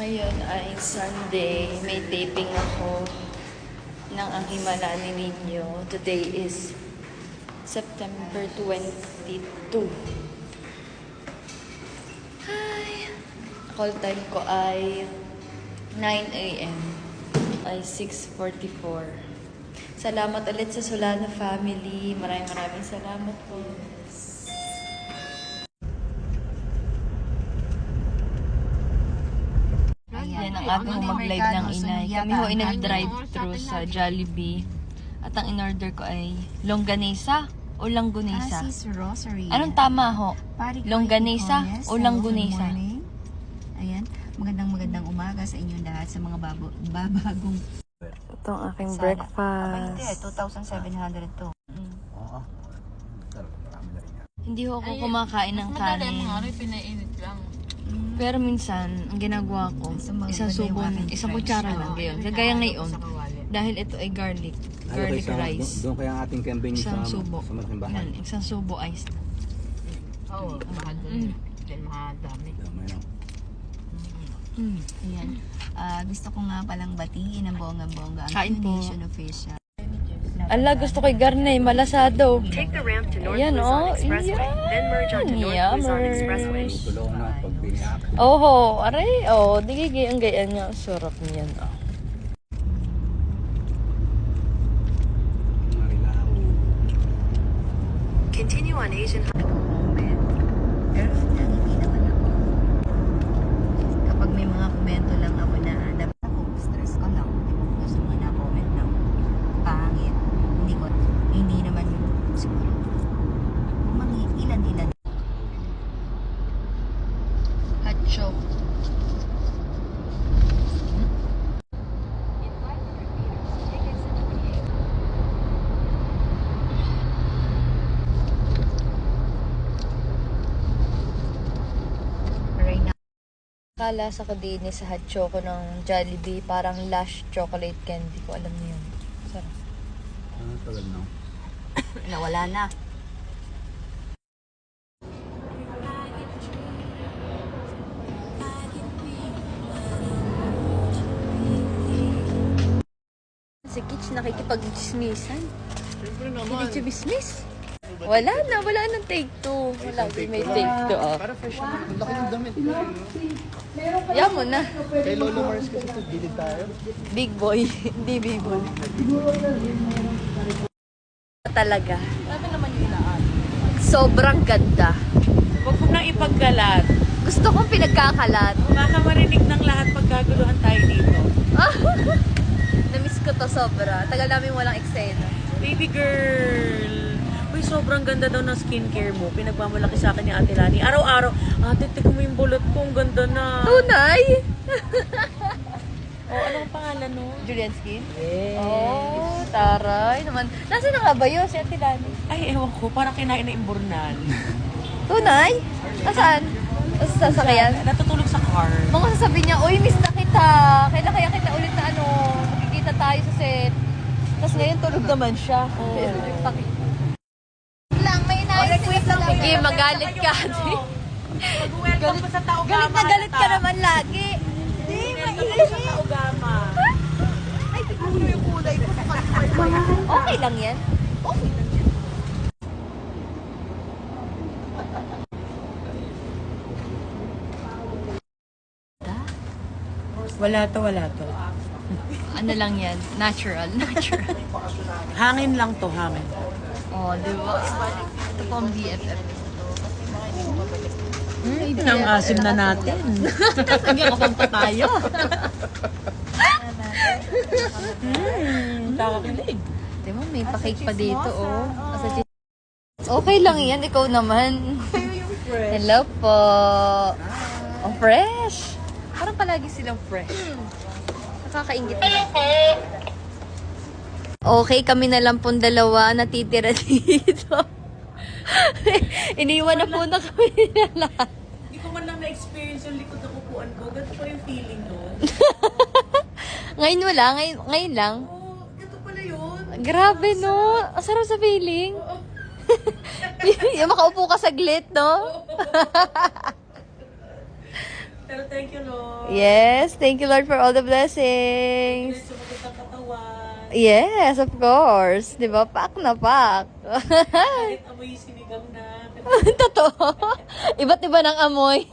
Ngayon ay Sunday. May taping ako ng ang himala ni Ninyo. Today is September 22. Hi! Call time ko ay 9 a.m. ay 6.44. Salamat ulit sa Solana family. Maraming maraming salamat po. Yan ang aga ko mag-live ng inay. Kami ho ay nag-drive-thru sa Jollibee. At ang in-order ko ay longganisa o Rosary. Anong tama ho? Longganisa Icones. o morning. Ayan. Magandang magandang umaga sa inyong lahat sa mga babo, babagong Ito ang aking Sana. Aba, hindi. 2,700 to. Oo. Rin yan. Hindi ho ako kumakain ng kanin. pinainit lang. Pero minsan, ang ginagawa ko, isang ganda yung subo, aking isang kutsara lang ngayon. Kagaya ngayon, dahil ito ay garlic, Ano garlic sa- rice. Doon, doon kaya ang ating campaign Isang sa, subo. sa malaking bahay. Yan, isang subo ice. Oo, mahal Mm. doon. Then mahadami. Damay lang. Mm. Ayan. Ah, gusto ko nga palang batiin ang bonggang-bongga ang Kain po. Nation official. Ala, gusto ko'y garnay, malasado. Take the ramp to North Ayan, Luzon oh. Expressway, then merge onto North Yummer. Luzon Expressway. Oho, aray, oh, di gigay ang gayaan niya. Sarap niyan, oh. Continue on Asian Pero hindi naman ako. Kapag may mga komento lang ako na dapat ako, stress ko lang. Gusto mo na comment ng pangit. Hindi ko, hindi naman siguro. Mga ilan-ilan. Hacho. Right now, Kala sa ko din sa hot choco ng Jollibee, parang lush chocolate candy ko. Alam niyo yun. Sarap. Ano tagal na? nawala na. Si Kitch nakikipag-dismissan. Hindi siya bismis. Wala na, wala nang take two. Wala, may take two. Oh. Para fresh na. Ang laki ng damit. Yan mo na. Kay Lolo Mars kasi ito, bilid tayo. Big boy. Hindi big boy. Talaga. Sobrang ganda. Huwag mo nang ipaggalat. Gusto kong pinagkakalat. Baka marinig ng lahat pagkaguluhan tayo dito. Namiss ko to sobra. Tagal namin walang eksena. Baby girl! Uy, sobrang ganda daw ng skincare mo. Pinagmamalaki sa akin ni Ate Lani. Araw-araw, ate, tignan mo yung bulot ko. Ang ganda na. Tunay! Oh, anong pangalan no? Julian Skin? Yes. Oh, taray naman. Nasaan na nga ba yun, si Ate Lani? Ay, ewan ko. Parang kinain na imburnal. Tunay? Nasaan? Sa sasakyan? Natutulog sa car. Mga sasabihin niya, Uy, miss na kita. Kailan kaya kita ulit na ano, magkikita tayo sa set. Tapos ngayon tulog naman siya. Oh. nais Sige, magalit ka. Sa tao galit na galit ka naman lagi. Welcome sa tao gama. Okay lang yan. Okay lang yan. Wala to, wala to. Ano lang yan? Natural. Natural. Hangin lang to, hangin. Oh, di ba? Ito po ang BFF. Hmm, ang asim na natin. Nagkakapang pa tayo. Hmm, kakakilig. Di ba, may pakik pa dito, oh. Asa Okay lang yan, ikaw naman. Hello po. Oh, fresh. Parang palagi silang fresh. Nakakaingit na. Okay, kami na lang pong dalawa natitira dito. Iniwan na po na kami na lahat. Hindi ko man lang na-experience yung likod ng upuan ko. Ganito pa yung feeling nun. Ngayon wala, ngayon, ngayon lang. Oh, ganito pala yun. Grabe, no? Ang sarap sa feeling. yung makaupo ka saglit, no? Pero thank Thank you, Lord. Yes, thank you Lord for all the blessings. Sumagot ang katawan. Yes, of course. Di ba? Pak na pak. Kahit amoy sinigang na. Totoo. Iba't iba ng amoy.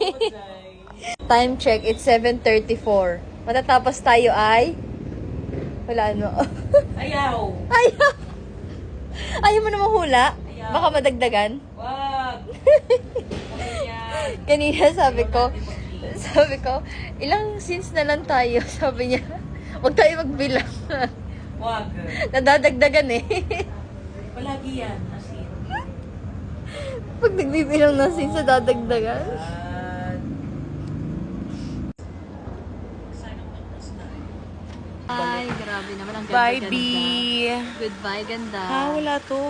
Time check, it's 7.34. Matatapos tayo ay... Wala ano. Ayaw. Ayaw. Ayaw mo na mahula? Baka madagdagan. Wag. Kanina sabi ko, sabi ko, ilang scenes na lang tayo. Sabi niya, huwag tayo magbilang. Wag. Nadadagdagan eh. Palagi yan. Asin. Pag nagbibilang ng. Sana magtas na. Ay, grabe naman. Ang Bye, ganda-ganda. B. Goodbye, ganda. Ah, wala to.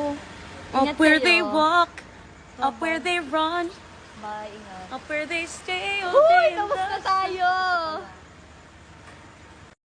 Ingat Up where kayo. they walk. Up where they run. Bye, ingat. Up where they stay all Uy, day. tapos na tayo.